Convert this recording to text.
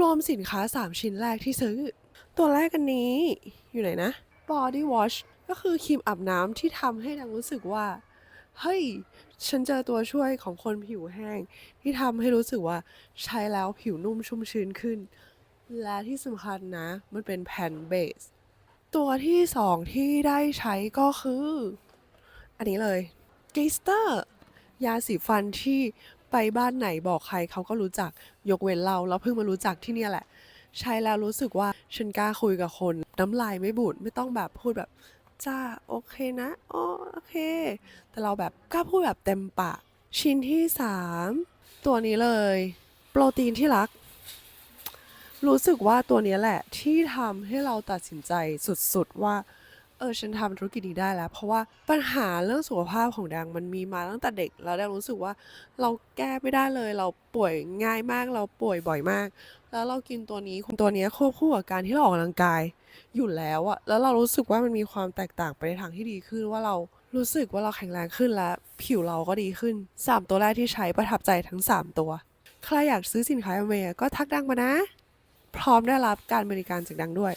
รวมสินค้า 3 ชิ้นแรกที่ซื้อ ตัวแรกกันนี้ อยู่ไหนนะ body wash ก็คือครีมอาบน้ำที่ทำให้ดังรู้สึกว่า เฮ้ย ฉันเจอตัวช่วยของคนผิวแห้ง ที่ทำให้รู้สึกว่าใช้แล้วผิวนุ่มชุ่มชื้นขึ้น และที่สำคัญนะ มันเป็นแผ่นเบส ตัวที่สองที่ได้ใช้ก็คือ อันนี้เลยก l สเตอร์ยาสีฟันที่ ไปบ้านไหนบอกใครเขาก็รู้จักยกเว้นเรา แล้วเพิ่งมารู้จักที่เนี่ยแหละ ใช้แล้วรู้สึกว่าฉันกล้าคุยกับคน น้ำลายไม่บูดไม่ต้องแบบพูดแบบจ้าโอเคนะอ๋อโอเค แต่เราแบบกล้าพูดแบบเต็มปากชิ้นที่สามตัวนี้เลย โปรตีนที่รัก รู้สึกว่าตัวนี้แหละที่ทำให้เราตัดสินใจสุดๆว่า เออฉันทำธุรกิจนี้ได้แล้ว เพราะว่าปัญหาเรื่องสุขภาพของดังมันมีมาตั้งแต่เด็กแล้วดังรู้สึกว่าเราแก้ไม่ได้เลย เราป่วยง่ายมาก เราป่วยบ่อยมาก แล้วเรากินตัวนี้ตัวเนี้ยควบคู่กับการที่เราออกกำลังกายอยู่แล้วอะแล้วเรารู้สึกว่ามันมีความแตกต่างไปในทางที่ดีขึ้นว่าเรารู้สึกว่าเราแข็งแรงขึ้นและผิวเราก็ดีขึ้น 3 ตัวแรกที่ใช้ประทับใจทั้ง 3 ตัว ใครอยากซื้อสินค้าอเมย์ก็ทักดังมานะ พร้อมได้รับการบริการจากดังด้วย